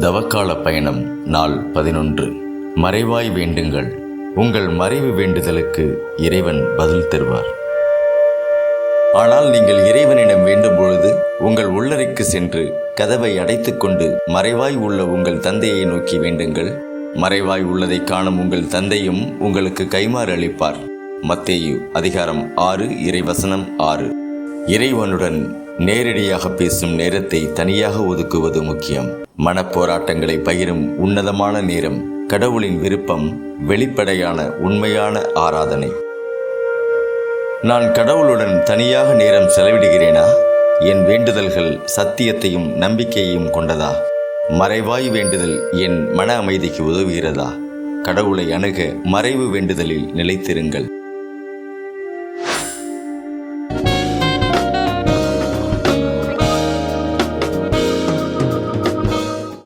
தவக்கால பயணம் நாள் பதினொன்று. மறைவாய் வேண்டுங்கள். உங்கள் மறைவு வேண்டுதலுக்கு இறைவன் பதில் தருவார். ஆனால் நீங்கள் இறைவனிடம் வேண்டும் பொழுது உங்கள் உள்ளறைக்கு சென்று கதவை அடைத்துக்கொண்டு மறைவாய் உள்ள உங்கள் தந்தையை நோக்கி வேண்டுங்கள். மறைவாய் உள்ளதை காணும் உங்கள் தந்தையும் உங்களுக்கு கைமாறு அளிப்பார். மத்தேயு அதிகாரம் ஆறு இறைவசனம் ஆறு. இறைவனுடன் நேரடியாக பேசும் நேரத்தை தனியாக ஒதுக்குவது முக்கியம். மனப்போராட்டங்களை பகிரும் உன்னதமான நேரம் கடவுளின் விருப்பம் வெளிப்படையான உண்மையான ஆராதனை. நான் கடவுளுடன் தனியாக நேரம் செலவிடுகிறேனா? என் வேண்டுதல்கள் சத்தியத்தையும் நம்பிக்கையையும் கொண்டதா? மறைவாய் வேண்டுதல் என் மன அமைதிக்கு உதவுகிறதா? கடவுளை அணுக மறைவு வேண்டுதலில் நிலைத்திருங்கள்.